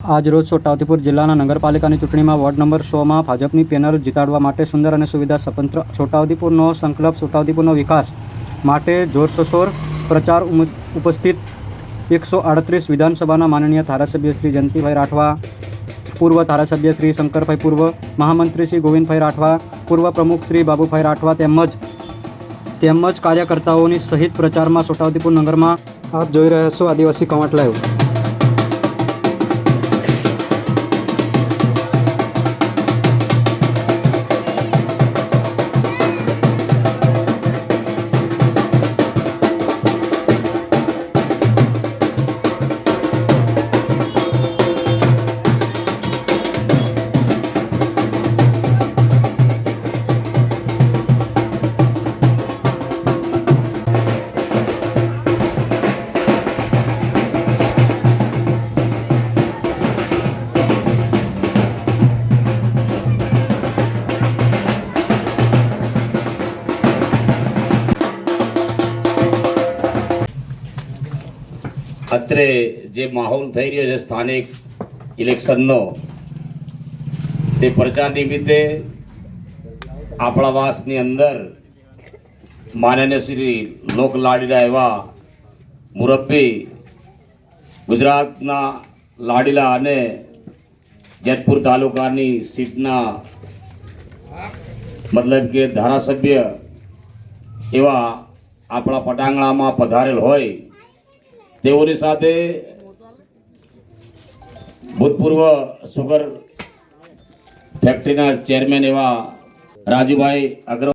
આજરોજ છોટાઉદેપુર જિલ્લાના નગરપાલિકાની ચૂંટણીમાં વોર્ડ નંબર સોમાં ભાજપની પેનલ જીતાડવા માટે સુંદર અને સુવિધા સ્વતંત્ર છોટાઉદેપુરનો સંકલ્પ, છોટાઉદેપુરનો વિકાસ માટે જોરશોર પ્રચાર ઉપસ્થિત એકસો આડત્રીસ વિધાનસભાના માનનીય ધારાસભ્ય શ્રી જયંતિભાઈ રાઠવા, પૂર્વ ધારાસભ્ય શ્રી શંકરભાઈ પૂર્વ, મહામંત્રી શ્રી ગોવિંદભાઈ રાઠવા, પૂર્વ પ્રમુખ શ્રી બાબુભાઈ રાઠવા તેમજ તેમજ કાર્યકર્તાઓની સહિત પ્રચારમાં છોટાઉદેપુર નગરમાં આપ જોઈ રહ્યા છો આદિવાસી કવાંટ લાઈવ. અત્રે જે માહોલ થઈ રહ્યો છે સ્થાનિક ઇલેક્શનનો, તે પ્રચાર નિમિત્તે આપણા વાસની અંદર માનનીય શ્રી લોકલાડીલા એવા મુરબ્બી ગુજરાતના લાડીલા અને જેતપુર તાલુકાની સીટના મતલબ કે ધારાસભ્ય એવા આપણા પટાંગણામાં પધારેલ હોય તેઓની સાથે ભૂતપૂર્વ સુગર ફેક્ટરીના ચેરમેન એવા રાજુભાઈ અગ્રવાલ